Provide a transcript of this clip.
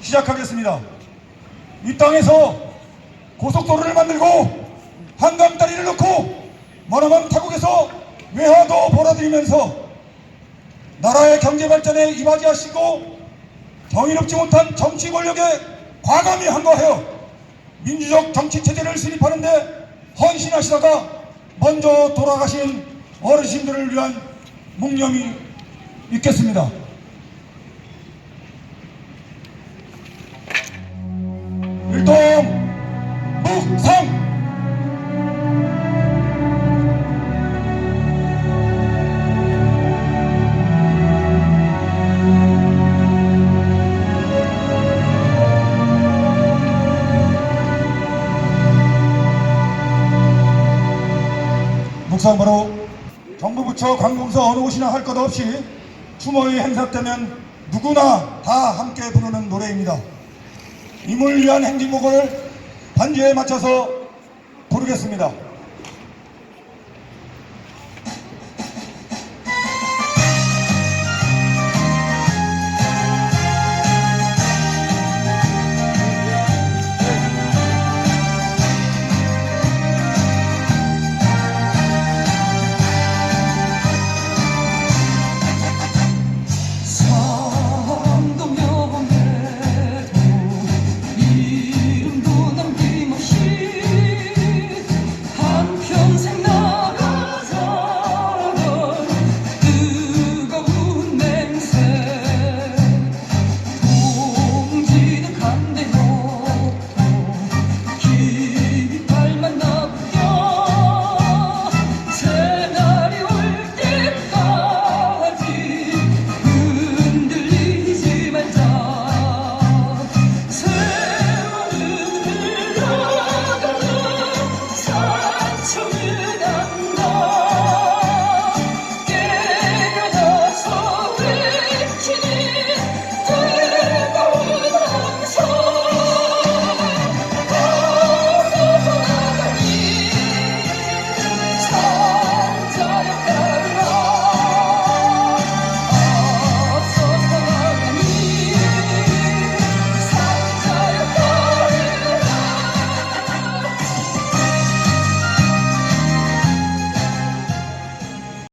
시작하겠습니다. 이 땅에서 고속도로를 만들고 한강 다리를 넣고 머나먼 타국에서 외화도 벌어들이면서 나라의 경제 발전에 임하게 하시고 정의롭지 못한 정치 권력에 과감히 항거하여 민주적 정치 체제를 수립하는데 헌신하시다가 먼저 돌아가신 어르신들을 위한 묵념이 있겠습니다. 묵상 바로 정부 부처 관공서 어느 곳이나 할 것 없이 추모의 행사 때면 누구나 다 함께 부르는 노래입니다. 임을 위한 행진곡을 반주에 맞춰서 부르겠습니다.